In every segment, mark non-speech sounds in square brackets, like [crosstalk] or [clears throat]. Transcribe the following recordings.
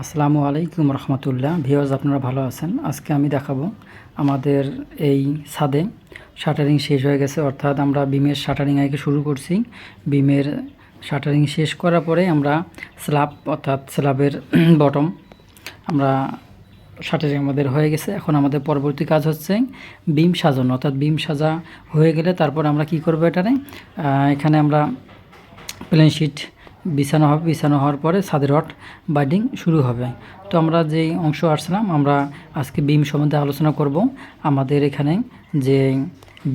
আসসালামু আলাইকুম রহমতুল্লাহ। ভিওয়াজ আপনারা ভালো আছেন? আজকে আমি দেখাবো আমাদের এই ছাদে শাটারিং শেষ হয়ে গেছে। অর্থাৎ আমরা বিমের শাটারিং আগে শুরু করছি। বিমের শাটারিং শেষ করার পরে আমরা স্ল্যাব, অর্থাৎ স্ল্যাবের [clears throat] বটম, আমরা শাটারিং আমাদের হয়ে গেছে। এখন আমাদের পরবর্তী কাজ হচ্ছে বিম সাজানো। অর্থাৎ বিম সাজা হয়ে গেলে তারপর আমরা কি করব এটারে? এখানে আমরা প্লেন শিট বিছানো হবে, বিছানো হওয়ার পরে ছাদের রড বাইডিং শুরু হবে। তো আমরা যেই অংশ আসলাম আমরা আজকে বিম সম্বন্ধে আলোচনা করব। আমাদের এখানে যে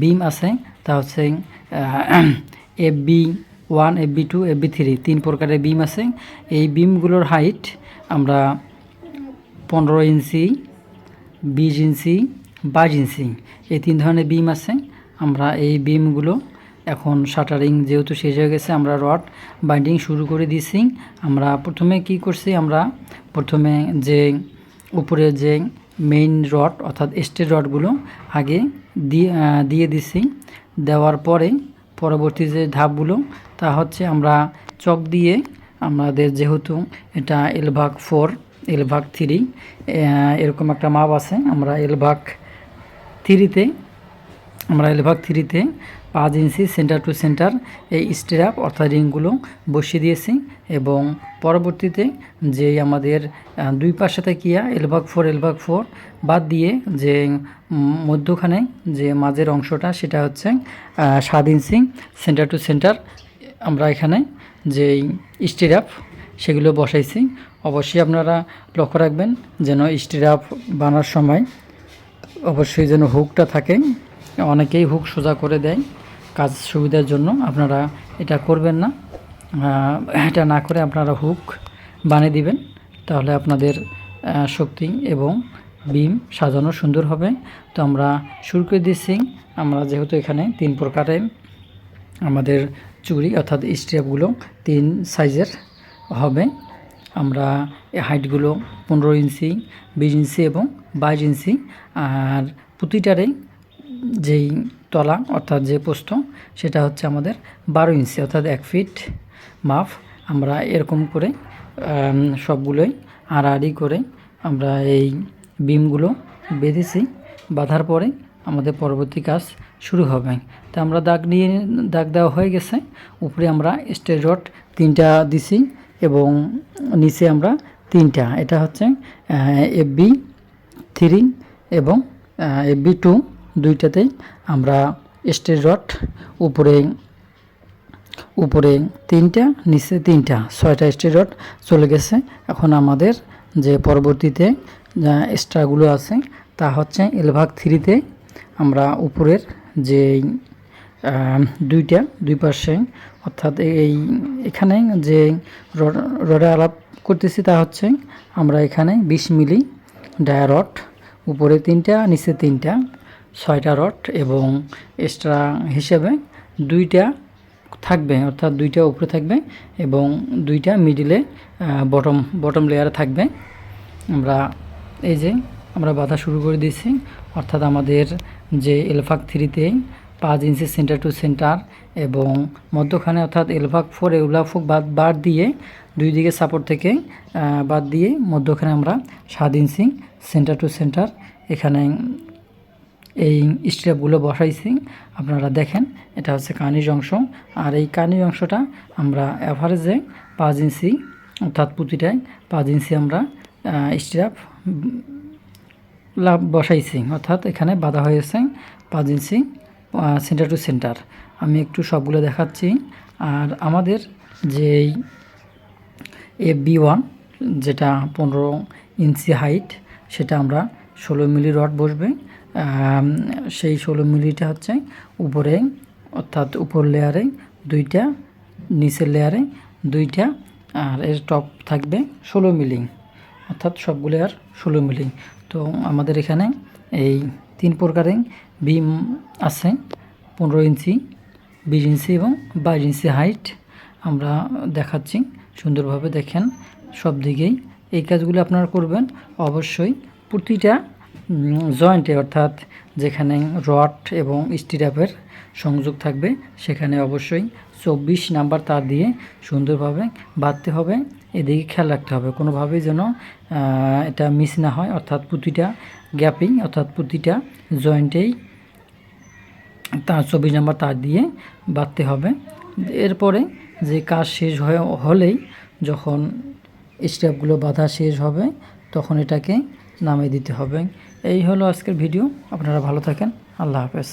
বিম আছে, তা হচ্ছে F B one F B two F B three, তিন প্রকারের বিম আছে। এই বিমগুলোর হাইট আমরা পনেরো ইঞ্চি, বিশ ইঞ্চি, বাইশ ইঞ্চি, এই তিন ধরনের বিম আছে। আমরা এই বিমগুলো এখন শাটারিং যেহেতু শেষ হয়ে গেছে, আমরা রড বাইন্ডিং শুরু করে দিয়েছি। আমরা প্রথমে কি করছি, আমরা প্রথমে যে উপরে যে মেইন রড অর্থাৎ স্টেট রডগুলো আগে দিয়ে দিয়ে দিছি দেওয়ার পরে পরবর্তী যে ধাপগুলো তা হচ্ছে আমরা চক দিয়ে আমাদের যেহেতু এটা এলভাগ ফোর এলভাগ থ্রি এরকম একটা মাপ আছে। আমরা এলভাগ থ্রিতে আমরা এলভাগ থ্রিতে পাঁচ ইঞ্চি সেন্টার টু সেন্টার এই স্টেরাপ অর্থাৎ রিংগুলো বসিয়ে দিয়েছি এবং পরবর্তীতে যে আমাদের দুই পাশে থাকিয়া এলভাগ ফোর এলভাগ ফোর বাদ দিয়ে যে মধ্যখানে যে মাঝের অংশটা সেটা হচ্ছে সাত ইঞ্চি সেন্টার টু সেন্টার আমরা এখানে যে স্টেরাপ সেগুলো বসাইছি। অবশ্যই আপনারা লক্ষ্য রাখবেন যেন স্টেরাপ বানার সময় অবশ্যই যেন হুকটা থাকে। অনেকেই হুক সোজা করে দেয় কাজ সুবিধার জন্য। আপনারা এটা করবেন না। এটা না করে আপনারা হুক বানিয়ে দিবেন। তাহলে আপনাদের শক্তি এবং বিম সাজানো সুন্দর হবে। তো আমরা শুরু করে দিচ্ছি। আমরা যেহেতু এখানে তিন প্রকারের আমাদের চুড়ি অর্থাৎ স্টেপগুলো তিন সাইজের হবে। আমরা হাইটগুলো পনেরো ইঞ্চি, বিশ ইঞ্চি এবং বাইশ ইঞ্চি। আর প্রতিটারে যেই তলা, অর্থাৎ যে পোস্ত, সেটা হচ্ছে আমাদের বারো ইঞ্চি, অর্থাৎ এক ফিট মাফ আমরা এরকম করে সবগুলোই আড়াআড়ি করে আমরা এই বিমগুলো বেঁধেছি। বাঁধার পরে আমাদের পরবর্তী কাজ শুরু হবে। তা আমরা দাগ নিয়ে, দাগ দেওয়া হয়ে গেছে। উপরে আমরা স্টেজ রড তিনটা দিছি এবং নিচে আমরা তিনটা। এটা হচ্ছে এফ বি থ্রি এবং এফ বি টু। দুইটাতেই আমরা স্টেজ রড, উপরে উপরে তিনটা, নিচে তিনটা, ছয়টা স্টেজ রড চলে গেছে। এখন আমাদের যে পরবর্তীতে এক্সট্রাগুলো আছে, তা হচ্ছে এলভাগ থ্রিতে আমরা উপরের যে দুইটা, দুই পাশে, অর্থাৎ এই, এখানে যে রড- আলাপ করতেছি তা হচ্ছে আমরা এখানে বিশ মিলি ডায়া রড উপরে তিনটা, নিচে তিনটা ছয়টা রড এবং এক্সট্রা হিসেবে দুইটা থাকবে, অর্থাৎ দুইটা উপরে থাকবে এবং দুইটা মিডিলে বটম বটম লেয়ারে থাকবে। আমরা এই যে আমরা বাধা শুরু করে দিয়েছি, অর্থাৎ আমাদের যে এলফাক থ্রিতে পাঁচ ইঞ্চি সেন্টার টু সেন্টার এবং মধ্যখানে, অর্থাৎ এলফাক ফোর এউলাফোক বাদ বাদ দিয়ে দুই দিকে সাপোর্ট থেকে বাদ দিয়ে মধ্যখানে আমরা সাত ইঞ্চি সেন্টার টু সেন্টার এখানে এই স্টেপগুলো বসাইছি, আপনারা দেখেন, এটা হচ্ছে কানিজ অংশ। আর এই কানিজ অংশটা আমরা অ্যাভারেজে পাঁচ ইঞ্চি, অর্থাৎ প্রতিটায় পাঁচ ইঞ্চি আমরা স্টেপ লাভ বসাইছি। অর্থাৎ এখানে বাধা হয়েছে পাঁচ ইঞ্চি সেন্টার টু সেন্টার আমি একটু সবগুলো দেখাচ্ছি। আর আমাদের যেই এফ বি ওয়ান যেটা পনেরো ইঞ্চি হাইট সেটা আমরা ষোলো মিলি রড বসবে। সেই ষোলো মিলিটা হচ্ছে উপরে, অর্থাৎ উপর লেয়ারে দুইটা, নিচের লেয়ারে দুইটা, আর এর টপ থাকবে ষোলো মিলি, অর্থাৎ সবগুলো আর ষোলো মিলি। তো আমাদের এখানে এই তিন প্রকারের বিম আছে, পনেরো ইঞ্চি, বিশ ইঞ্চি এবং বাইশ ইঞ্চি হাইট। আমরা দেখাচ্ছি, সুন্দরভাবে দেখেন, সব দিকেই। এই কাজগুলো আপনারা করবেন, অবশ্যই প্রতিটা জয়েন্টে, অর্থাৎ যেখানে রড এবং স্টিরাপের সংযোগ থাকবে, সেখানে অবশ্যই চব্বিশ নাম্বার তার দিয়ে সুন্দরভাবে বাঁধতে হবে। এদিকে খেয়াল রাখতে হবে, কোনোভাবেই যেন এটা মিস না হয়, অর্থাৎ প্রতিটা গ্যাপিং, অর্থাৎ প্রতিটা জয়েন্টেই তার চব্বিশ নাম্বার তার দিয়ে বাঁধতে হবে। এরপরে যে কাজ শেষ হয়ে, হলেই যখন স্টেপগুলো বাঁধা শেষ হবে, তখন এটাকে নামিয়ে দিতে হবে। এই হলো আজকের ভিডিও। আপনারা ভালো থাকেন। আল্লাহ হাফেজ।